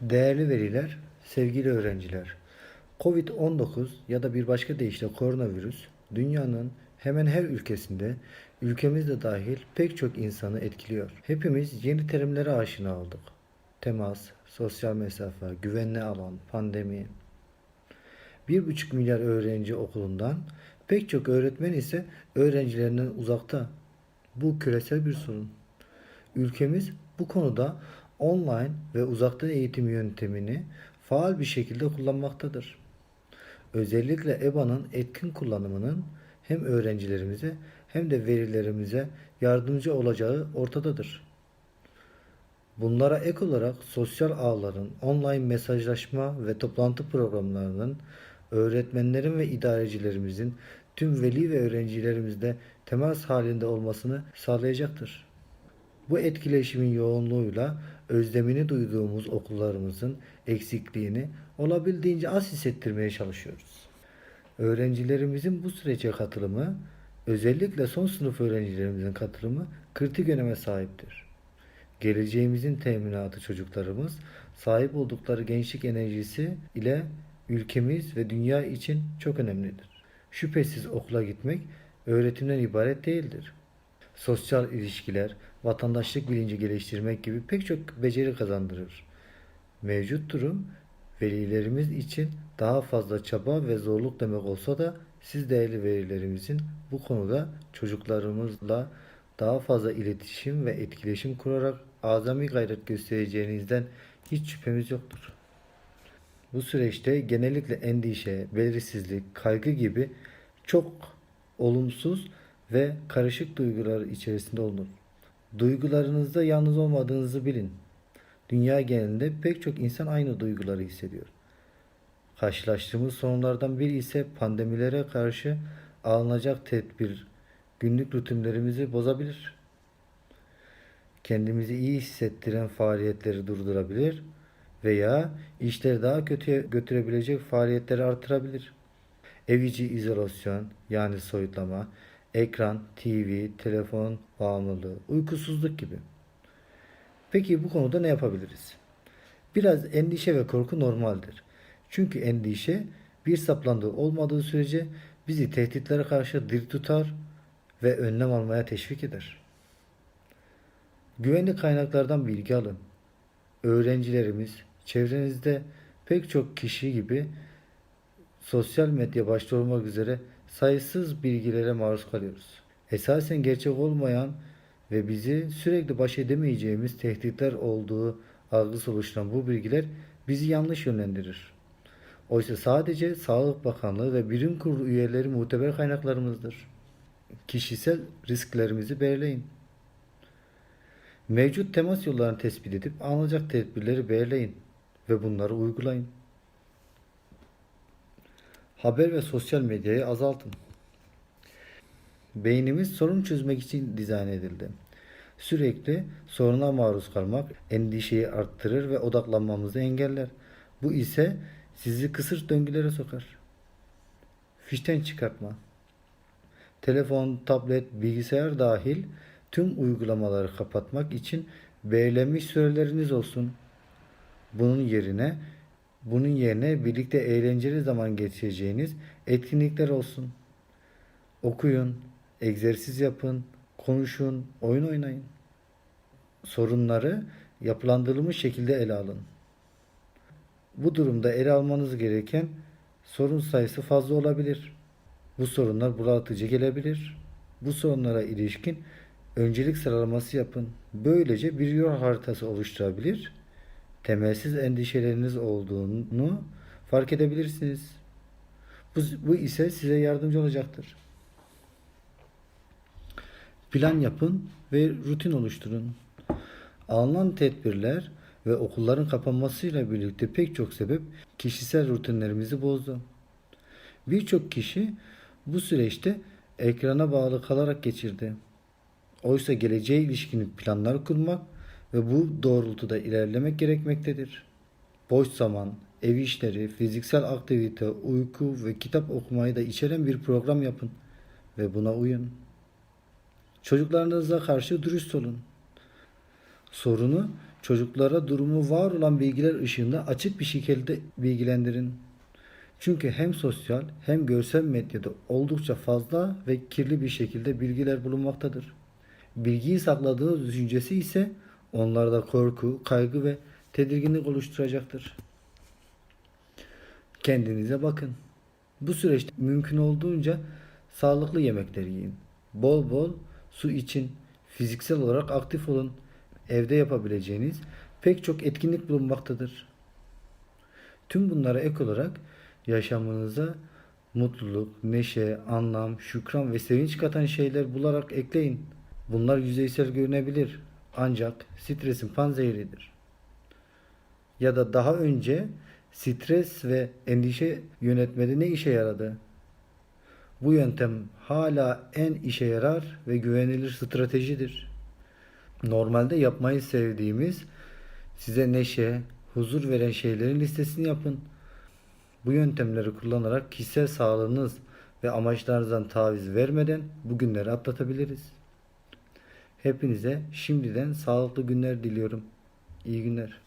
Değerli veriler, sevgili öğrenciler. Covid-19 ya da bir başka deyişle koronavirüs dünyanın hemen her ülkesinde ülkemiz de dahil pek çok insanı etkiliyor. Hepimiz yeni terimlere aşina olduk. Temas, sosyal mesafe, güvenli alan, pandemi. 1,5 milyar öğrenci okulundan, pek çok öğretmen ise öğrencilerinden uzakta. Bu küresel bir sorun. Ülkemiz bu konuda online ve uzaktan eğitim yöntemini faal bir şekilde kullanmaktadır. Özellikle EBA'nın etkin kullanımının hem öğrencilerimize hem de verilerimize yardımcı olacağı ortadadır. Bunlara ek olarak sosyal ağların, online mesajlaşma ve toplantı programlarının öğretmenlerin ve idarecilerimizin tüm veli ve öğrencilerimizle temas halinde olmasını sağlayacaktır. Bu etkileşimin yoğunluğuyla özlemini duyduğumuz okullarımızın eksikliğini olabildiğince az hissettirmeye çalışıyoruz. Öğrencilerimizin bu sürece katılımı, özellikle son sınıf öğrencilerimizin katılımı kritik öneme sahiptir. Geleceğimizin teminatı çocuklarımız sahip oldukları gençlik enerjisi ile ülkemiz ve dünya için çok önemlidir. Şüphesiz okula gitmek öğretimden ibaret değildir. Sosyal ilişkiler, vatandaşlık bilinci geliştirmek gibi pek çok beceri kazandırır. Mevcut durum velilerimiz için daha fazla çaba ve zorluk demek olsa da siz değerli velilerimizin bu konuda çocuklarımızla daha fazla iletişim ve etkileşim kurarak azami gayret göstereceğinizden hiç şüphemiz yoktur. Bu süreçte genellikle endişe, belirsizlik, kaygı gibi çok olumsuz ve karışık duygular içerisinde olunur. Duygularınızda yalnız olmadığınızı bilin. Dünya genelinde pek çok insan aynı duyguları hissediyor. Karşılaştığımız sorunlardan biri ise pandemilere karşı alınacak tedbir günlük rutinlerimizi bozabilir. Kendimizi iyi hissettiren faaliyetleri durdurabilir veya işleri daha kötüye götürebilecek faaliyetleri artırabilir. Ev içi izolasyon yani soyutlama, ekran, TV, telefon bağımlılığı, uykusuzluk gibi. Peki bu konuda ne yapabiliriz? Biraz endişe ve korku normaldir. Çünkü endişe bir saplandığı olmadığı sürece bizi tehditlere karşı diri tutar ve önlem almaya teşvik eder. Güvenli kaynaklardan bilgi alın. Öğrencilerimiz, çevrenizde pek çok kişi gibi sosyal medya başta olmak üzere sayısız bilgilere maruz kalıyoruz. Esasen gerçek olmayan ve bizi sürekli baş edemeyeceğimiz tehditler olduğu algısı oluşturan bu bilgiler bizi yanlış yönlendirir. Oysa sadece Sağlık Bakanlığı ve birim kurulu üyeleri muteber kaynaklarımızdır. Kişisel risklerimizi belirleyin. Mevcut temas yollarını tespit edip alınacak tedbirleri belirleyin ve bunları uygulayın. Haber ve sosyal medyayı azaltın. Beynimiz sorun çözmek için dizayn edildi. Sürekli soruna maruz kalmak endişeyi arttırır ve odaklanmamızı engeller. Bu ise sizi kısır döngülere sokar. Fişten çıkartma. Telefon, tablet, bilgisayar dahil tüm uygulamaları kapatmak için belirlenmiş süreleriniz olsun. Bunun yerine bunun yerine birlikte eğlenceli zaman geçireceğiniz etkinlikler olsun. Okuyun, egzersiz yapın, konuşun, oyun oynayın. Sorunları yapılandırılmış şekilde ele alın. Bu durumda ele almanız gereken sorun sayısı fazla olabilir. Bu sorunlar bunaltıcı gelebilir. Bu sorunlara ilişkin öncelik sıralaması yapın. Böylece bir yol haritası oluşturabilir. Temelsiz endişeleriniz olduğunu fark edebilirsiniz. Bu, bu ise size yardımcı olacaktır. Plan yapın ve rutin oluşturun. Alınan tedbirler ve okulların kapanmasıyla birlikte pek çok sebep kişisel rutinlerimizi bozdu. Birçok kişi bu süreçte ekrana bağlı kalarak geçirdi. Oysa geleceğe ilişkin planlar kurmak ve bu doğrultuda ilerlemek gerekmektedir. Boş zaman, ev işleri, fiziksel aktivite, uyku ve kitap okumayı da içeren bir program yapın ve buna uyun. Çocuklarınıza karşı dürüst olun. Sorunu Çocuklara durumu var olan bilgiler ışığında açık bir şekilde bilgilendirin. Çünkü hem sosyal hem görsel medyada oldukça fazla ve kirli bir şekilde bilgiler bulunmaktadır. Bilgiyi sakladığı düşüncesi ise onlarda korku, kaygı ve tedirginlik oluşturacaktır. Kendinize bakın. Bu süreçte mümkün olduğunca sağlıklı yemekler yiyin. Bol bol su için, fiziksel olarak aktif olun. Evde yapabileceğiniz pek çok etkinlik bulunmaktadır. Tüm bunlara ek olarak yaşamınıza mutluluk, neşe, anlam, şükran ve sevinç katan şeyler bularak ekleyin. Bunlar yüzeysel görünebilir ancak stresin panzehiridir. Ya da daha önce stres ve endişe yönetmede ne işe yaradı? Bu yöntem hala en işe yarar ve güvenilir stratejidir. Normalde yapmayı sevdiğimiz size neşe, huzur veren şeylerin listesini yapın. Bu yöntemleri kullanarak kişisel sağlığınız ve amaçlarınızdan taviz vermeden bu günleri atlatabiliriz. Hepinize şimdiden sağlıklı günler diliyorum. İyi günler.